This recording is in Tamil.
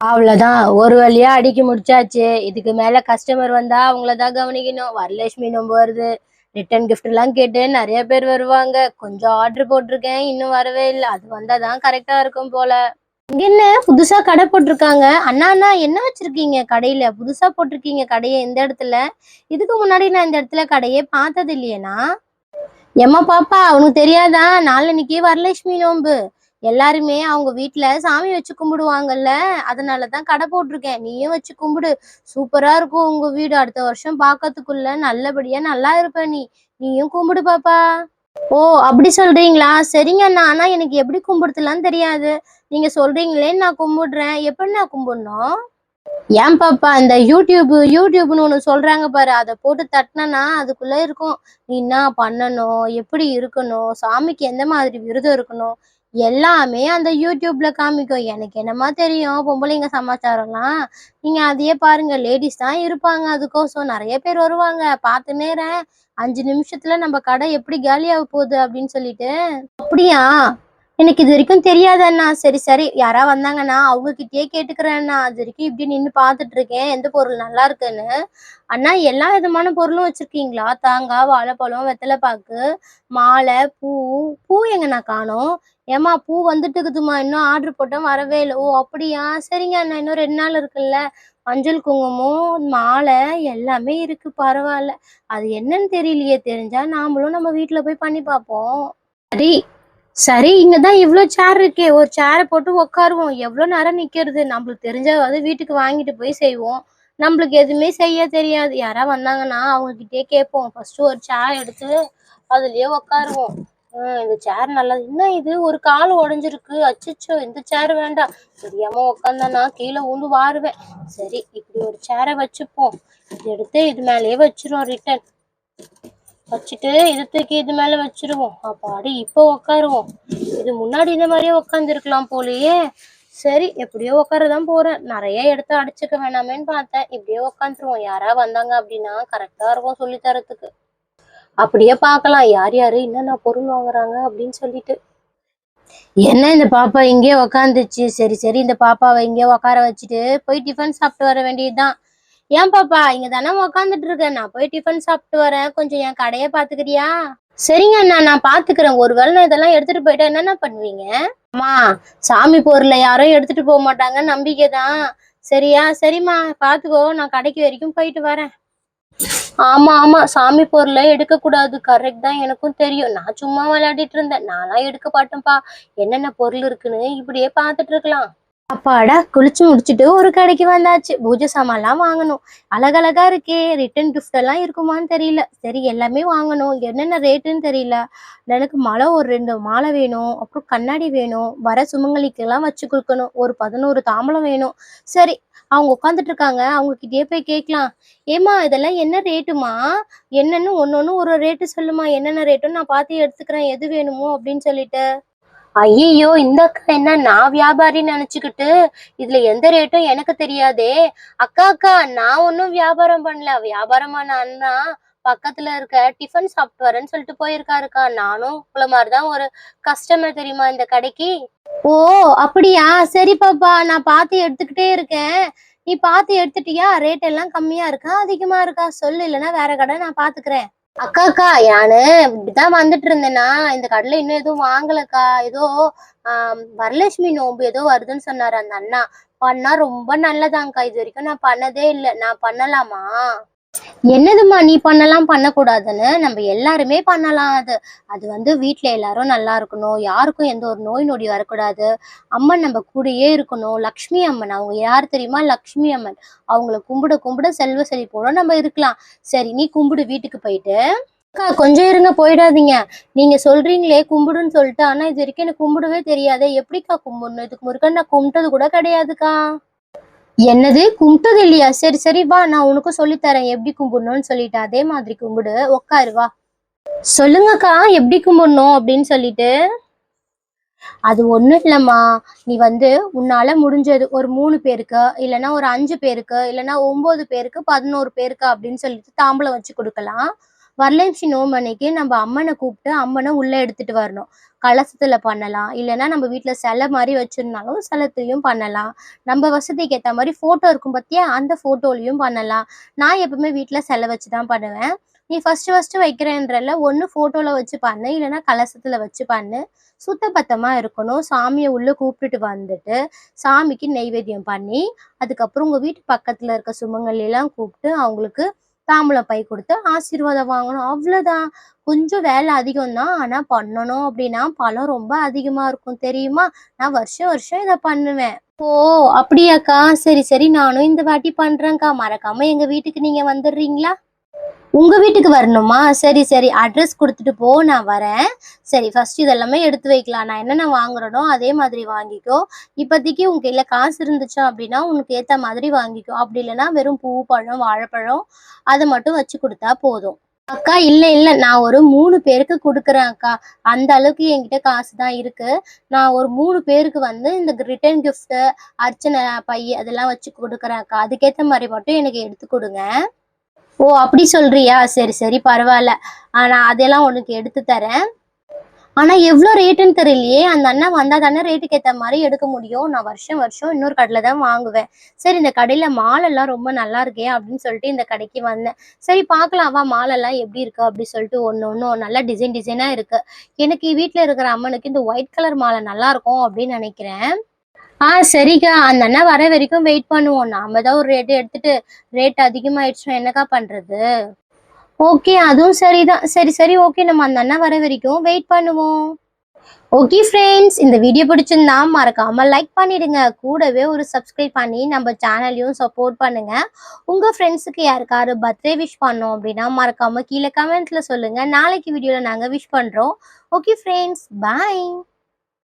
அவ்வளவுதான். ஒரு வழியா அடிக்க முடிச்சாச்சு. இதுக்கு மேல கஸ்டமர் வந்தா அவங்கள தான் கவனிக்கணும். வரலட்சுமி நோம்பு வருது. ரிட்டர்ன் கிஃப்ட் எல்லாம் கேட்டு நிறைய பேர் வருவாங்க. கொஞ்சம் ஆர்டர் போட்டிருக்கேன். இன்னும் வரவே இல்லை. அது வந்தாதான் கரெக்டா இருக்கும் போல. இங்க என்ன புதுசா கடை போட்டிருக்காங்க. அண்ணா அண்ணா என்ன வச்சிருக்கீங்க கடையில? புதுசா போட்டிருக்கீங்க கடையை இந்த இடத்துல? இதுக்கு முன்னாடி நான் இந்த இடத்துல கடையே பார்த்தது இல்லையேனா எம்மா பாப்பா அவனுக்கு தெரியாதா? நாளன்னைக்கு வரலட்சுமி நோன்பு எல்லாருமே அவங்க வீட்டுல சாமி வச்சு கும்பிடுவாங்கல்ல அதனாலதான் கடை போட்டிருக்கேன். நீயும் வச்சு கும்பிடு. சூப்பரா இருக்கும் உங்க வீடு. அடுத்த வருஷம் பாக்கிறதுக்குள்ள நல்லபடியா நல்லா இருப்ப நீ. நீயும் கும்பிடு பாப்பா. ஓ அப்படி சொல்றீங்களா? சரிங்க அண்ணா. ஆனா எனக்கு எப்படி கும்பிடுத்துலாம் தெரியாது. நீங்க சொல்றீங்களே நான் கும்பிடுறேன். எப்படி நான் கும்பிடணும்? ஏன் பாப்பா இந்த யூடியூப் யூடியூப்னு ஒண்ணு சொல்றாங்க பாரு. அதை போட்டு தட்டினா அதுக்குள்ள இருக்கும். நீ என்ன பண்ணணும்? எப்படி இருக்கணும்? சாமிக்கு எந்த மாதிரி விரதம் இருக்கணும்? எல்லாமே அந்த யூடியூப்ல காமிக்கும். எனக்கு என்னமா தெரியும் பொம்பளைங்க சமாச்சாரம்லாம். நீங்க அதையே பாருங்க லேடிஸ் தான் இருப்பாங்க அதுக்கோசம் நிறைய பேர் வருவாங்க. பார்த்து நேரம் அஞ்சு நிமிஷத்துல நம்ம கடை எப்படி காலியாக போகுது அப்படின்னு சொல்லிட்டு. அப்படியா? எனக்கு இது வரைக்கும் தெரியாது அண்ணா. சரி சரி. யாரா வந்தாங்கன்னா அவங்க கிட்டயே கேட்டுக்கிறேன் அண்ணா. அது வரைக்கும் இப்படி நின்று பார்த்துட்டு இருக்கேன். எந்த பொருள் நல்லா இருக்குன்னு? அண்ணா எல்லா விதமான பொருளும் வச்சிருக்கீங்களா? தாங்காய் வாழைப்பழம் வெத்தலைப்பாக்கு மாலை பூ. பூ எங்கண்ணா காணும்? ஏமா பூ வந்துட்டு இருக்குதுமா இன்னும் ஆர்டர் போட்டோம் வரவே இல்லை. ஓ அப்படியா? சரிங்க அண்ணா. இன்னும் ரெண்டு நாள் இருக்குல்ல. மஞ்சள் குங்குமம் மாலை எல்லாமே இருக்கு. பரவாயில்ல. அது என்னன்னு தெரியலையே. தெரிஞ்சா நாமளும் நம்ம வீட்டில் போய் பண்ணி பார்ப்போம். சரி. சரி இங்கதான் இவ்வளவு சேர் இருக்கே. ஒரு சேரை போட்டு உட்காருவோம் எவ்வளவு நேரம் நிக்கிறது? நம்மளுக்கு தெரிஞ்சாவது வீட்டுக்கு வாங்கிட்டு போய் செய்வோம். நம்மளுக்கு எதுவுமே செய்ய தெரியாது. யாரா வந்தாங்கன்னா அவங்க கிட்டே கேட்போம். ஃபர்ஸ்ட் ஒரு சேர் எடுத்து அதுலயே உட்காருவோம் இந்த சேர் நல்லா என்ன இது? ஒரு கால் உடஞ்சிருக்கு. அச்சோ இந்த சேர் வேண்டாம். தெரியாம உட்காந்தானா கீழே ஊந்து வாருவேன். சரி இப்படி ஒரு சேரை வச்சுப்போம். இது எடுத்து இது மேலேயே வச்சிருவோம் ரிட்டன் வச்சுட்டு இதை தூக்கி இது மேல வச்சிருவோம். அப்பாடி இப்போ உட்காருவோம் இது முன்னாடி இந்த மாதிரியே உட்காந்துருக்கலாம் போலயே. சரி எப்படியோ உட்காரதான் போறேன். நிறைய எடுத்து அடிச்சுக்க வேணாமேன்னு பார்த்தேன். இப்படியே உட்காந்துருவோம் யாரா வந்தாங்க அப்படின்னா கரெக்டா இருக்கும் சொல்லி தரத்துக்கு. அப்படியே பார்க்கலாம். யார் யாரு என்னென்ன பொருள் வாங்குறாங்க அப்படின்னு சொல்லிட்டு. என்ன இந்த பாப்பா இங்கேயே உக்காந்துச்சு? சரி சரி இந்த பாப்பாவை இங்கேயே உட்கார வச்சுட்டு போய் டிஃபன் சாப்பிட்டு வர வேண்டியதுதான். ஏன் பாப்பா இங்க தானே உக்காந்துட்டு இருக்கேன் நான் போய் டிஃபன் சாப்பிட்டு வரேன். கொஞ்சம் என் கடையை பாத்துக்கிறியா சரிங்க அண்ணா நான் பாத்துக்கிறேன் ஒருவேளை நான் இதெல்லாம் எடுத்துட்டு போயிட்டா என்னென்ன பண்ணுவீங்க? அம்மா சாமி பொருளை யாரும் எடுத்துட்டு போக மாட்டாங்க. நம்பிக்கை தான். சரியா? சரிம்மா பாத்துக்கோ நான் கடைக்கு வரைக்கும் போயிட்டு வரேன். ஆமா ஆமா. சாமி பொருளை எடுக்க கூடாது கரெக்ட் தான் எனக்கும் தெரியும். நான் சும்மா விளையாடிட்டு இருந்தேன். நான்லாம் எடுக்க பாட்டேன்ப்பா என்னென்ன பொருள் இருக்குன்னு இப்படியே பாத்துட்டு இருக்கலாம். அப்பாடா குளிச்சு முடிச்சுட்டு ஒரு கடைக்கு வந்தாச்சு. பூஜை சாமான்லாம் வாங்கணும். அழகழகா இருக்கே. ரிட்டன் கிஃப்ட் எல்லாம் இருக்குமான்னு தெரியல. சரி எல்லாமே வாங்கணும். என்னென்ன ரேட்டுன்னு தெரியல. எனக்கு மழை ஒரு ரெண்டு மாலை வேணும். அப்புறம் கண்ணாடி வேணும். வர சுமங்கலிக்கு எல்லாம் வச்சு கொடுக்கணும். ஒரு பதினோரு தாம்பலம் வேணும். சரி அவங்க உட்காந்துட்டு இருக்காங்க. அவங்க கிட்டயே போய் கேட்கலாம். ஏமா இதெல்லாம் என்ன ரேட்டுமா என்னன்னு ஒன்னொன்னு ஒரு ரேட்டு சொல்லுமா. என்னென்ன ரேட்டுன்னு நான் பார்த்து எடுத்துக்கிறேன். எது வேணுமோ அப்படின்னு சொல்லிட்டு. ஐயோ இந்த அக்கா என்ன நான் வியாபாரின்னு நினைச்சுக்கிட்டு இதுல எந்த ரேட்டும் எனக்கு தெரியாதே. அக்கா அக்கா நான் ஒன்னும் வியாபாரம் பண்ணல. வியாபாரமான அண்ணா பக்கத்துல இருக்க டிஃபன் சாப்பிட்டு வரேன்னு சொல்லிட்டு போயிருக்காருக்கா. நானும் உங்களை மாதிரிதான் ஒரு கஸ்டமர் தெரியுமா இந்த கடைக்கு? ஓ அப்படியா? சரி பாப்பா நான் பார்த்து எடுத்துக்கிட்டே இருக்கேன். நீ பார்த்து எடுத்துட்டியா? ரேட் எல்லாம் கம்மியா இருக்கா? அதிகமா இருக்கா? சொல்லு இல்லைன்னா வேற கடை நான் பாத்துக்கிறேன் அக்கா அக்கா யானு இப்படிதான் வந்துட்டு இருந்தேன்னா இந்த கடையில இன்னும் எதுவும் வாங்கலக்கா. ஏதோ ஆஹ் வரலட்சுமி நோம்பு ஏதோ வருதுன்னு சொன்னாரு அந்த அண்ணா. பண்ணா ரொம்ப நல்லதாங்க்கா இது வரைக்கும் நான் பண்ணதே இல்லை. நான் பண்ணலாமா? என்னதும்மா நீ பண்ணலாம் பண்ணக்கூடாதுன்னு நம்ம எல்லாருமே பண்ணலாம். அது அது வந்து வீட்ல எல்லாரும் நல்லா இருக்கணும். யாருக்கும் எந்த ஒரு நோய் நொடி வரக்கூடாது. அம்மன் நம்ம கூடயே இருக்கணும். லக்ஷ்மி அம்மன் அவங்க யார் தெரியுமா? லக்ஷ்மி அம்மன். அவங்கள கும்பிட கும்பிட செல்வ செழிப்போட நம்ம இருக்கலாம். சரி நீ கும்பிடு வீட்டுக்கு போயிட்டு. அக்கா கொஞ்சம் இருங்க போயிடாதீங்க. நீங்க சொல்றீங்களே கும்பிடுன்னு சொல்லிட்டு ஆனா இது வரைக்கும் எனக்கு கும்பிடவே தெரியாதே. எப்படிக்கா கும்பிடணும்? இதுக்கு முருகன் நான் கும்பிட்டது கூட கிடையாதுக்கா. என்னது? கும்பிட்டது இல்லையா? சரி சரி வா நான் உனக்கும் சொல்லித்தரேன் எப்படி கும்பிடணும்னு சொல்லிட்டு அதே மாதிரி கும்பிடு. உட்காரு வா. சொல்லுங்கக்கா எப்படி கும்பிடணும் அப்படின்னு சொல்லிட்டு. அது ஒண்ணும் இல்லம்மா. நீ வந்து உன்னால முடிஞ்சது ஒரு மூணு பேருக்கு இல்லைன்னா ஒரு அஞ்சு பேருக்கு இல்லைன்னா ஒன்பது பேருக்கு பதினோரு பேருக்கு அப்படின்னு சொல்லிட்டு தாம்பளம் வச்சு கொடுக்கலாம். வரலட்சுமி நோம்பு அன்னைக்கு நம்ம அம்மனை கூப்பிட்டு அம்மனை உள்ளே எடுத்துட்டு வரணும். கலசத்தில் பண்ணலாம். இல்லைன்னா நம்ம வீட்டில் சிலை மாதிரி வச்சுருந்தாலும் சிலத்துலையும் பண்ணலாம். நம்ம வசதிக்கு ஏற்ற மாதிரி ஃபோட்டோ இருக்கும் பத்தியா? அந்த ஃபோட்டோலையும் பண்ணலாம். நான் எப்பவுமே வீட்டில் சிலை வச்சு தான் பண்ணுவேன். நீ ஃபர்ஸ்ட் ஃபஸ்ட்டு வைக்கிறேன்றல ஒன்று ஃபோட்டோவில் வச்சு பண்ணு. இல்லைன்னா கலசத்தில் வச்சு பண்ணு. சுத்தபத்தமா இருக்கணும். சாமியை உள்ளே கூப்பிட்டுட்டு வந்துட்டு சாமிக்கு நெய்வேத்தியம் பண்ணி அதுக்கப்புறம் உங்கள் வீட்டு பக்கத்தில் இருக்க சுமங்கலாம் கூப்பிட்டு அவங்களுக்கு தாம்பூலம் பை கொடுத்து ஆசீர்வாதம் வாங்கணும். அவ்வளோதான் கொஞ்சம் வேலை அதிகம் தான் ஆனால் பண்ணணும் அப்படின்னா பலம் ரொம்ப அதிகமாக இருக்கும். தெரியுமா? நான் வருஷம் வருஷம் இதை பண்ணுவேன். ஓ அப்படியாக்கா? சரி சரி. நானும் இந்த வாட்டி பண்ணுறேன்க்கா மறக்காம எங்கள் வீட்டுக்கு நீங்கள் வந்துடுறீங்களா? உங்க வீட்டுக்கு வரணுமா? சரி சரி. அட்ரஸ் கொடுத்துட்டு போ நான் வரேன். சரி ஃபர்ஸ்ட் இதெல்லாமே எடுத்து வைக்கலாம். நான் என்னென்ன வாங்குறேனோ அதே மாதிரி வாங்கிக்கோ. இப்போதைக்கு உன் கையில் காசு இருந்துச்சா அப்படின்னா உனக்கு ஏற்ற மாதிரி வாங்கிக்கோ. அப்படி இல்லைன்னா வெறும் பூ பழம் வாழைப்பழம் அதை மட்டும் வச்சு கொடுத்தா போதும். அக்கா இல்லை இல்லை. நான் ஒரு மூணு பேருக்கு கொடுக்குறேன் அக்கா. அந்த அளவுக்கு என்கிட்ட காசு தான் இருக்கு. நான் ஒரு மூணு பேருக்கு வந்து இந்த ரிட்டர்ன் கிஃப்ட்டு அர்ச்சனை பை அதெல்லாம் வச்சு கொடுக்குறேன் அக்கா. அதுக்கேற்ற மாதிரி மட்டும் எனக்கு எடுத்து கொடுங்க. ஓ அப்படி சொல்றியா? சரி சரி பரவாயில்ல. நான் அதெல்லாம் உனக்கு எடுத்து தரேன். ஆனா எவ்வளோ ரேட்டுன்னு தெரியலையே. அந்த அண்ணன் வந்தா தானே ரேட்டுக்கு ஏற்ற மாதிரி எடுக்க முடியும். நான் வருஷம் வருஷம் இன்னொரு கடையில தான் வாங்குவேன். சரி இந்த கடையில மாலெல்லாம் ரொம்ப நல்லா இருக்கே அப்படின்னு சொல்லிட்டு இந்த கடைக்கு வந்தேன். சரி பார்க்கலாம். வா மாலெல்லாம் எப்படி இருக்கு அப்படி சொல்லிட்டு ஒன்று ஒன்று நல்லா டிசைன் டிசைனா இருக்கு. எனக்கு வீட்டில் இருக்கிற அம்மனுக்கு இந்த ஒயிட் கலர் மாலை நல்லா இருக்கும் அப்படின்னு நினைக்கிறேன். ஆ சரிக்கா. அந்த அண்ணா வர வரைக்கும் வெயிட் பண்ணுவோம். நாம தான் ஒரு ரேட்டு எடுத்துட்டு ரேட் அதிகமாயிடுச்சோம் என்னக்கா பண்றது? ஓகே அதுவும் சரிதான். சரி சரி ஓகே நம்ம அந்த அண்ணா வர வரைக்கும் வெயிட் பண்ணுவோம். ஓகே ஃப்ரெண்ட்ஸ் இந்த வீடியோ பிடிச்சிருந்தா மறக்காம லைக் பண்ணிடுங்க. கூடவே ஒரு சப்ஸ்கிரைப் பண்ணி நம்ம சேனலையும் சப்போர்ட் பண்ணுங்க. உங்க ஃப்ரெண்ட்ஸுக்கு யாருக்காரு பர்த்டே விஷ் பண்ணோம் அப்படின்னா மறக்காம கீழே கமெண்ட்ல சொல்லுங்க. நாளைக்கு வீடியோல நாங்க விஷ் பண்றோம். Okay friends bye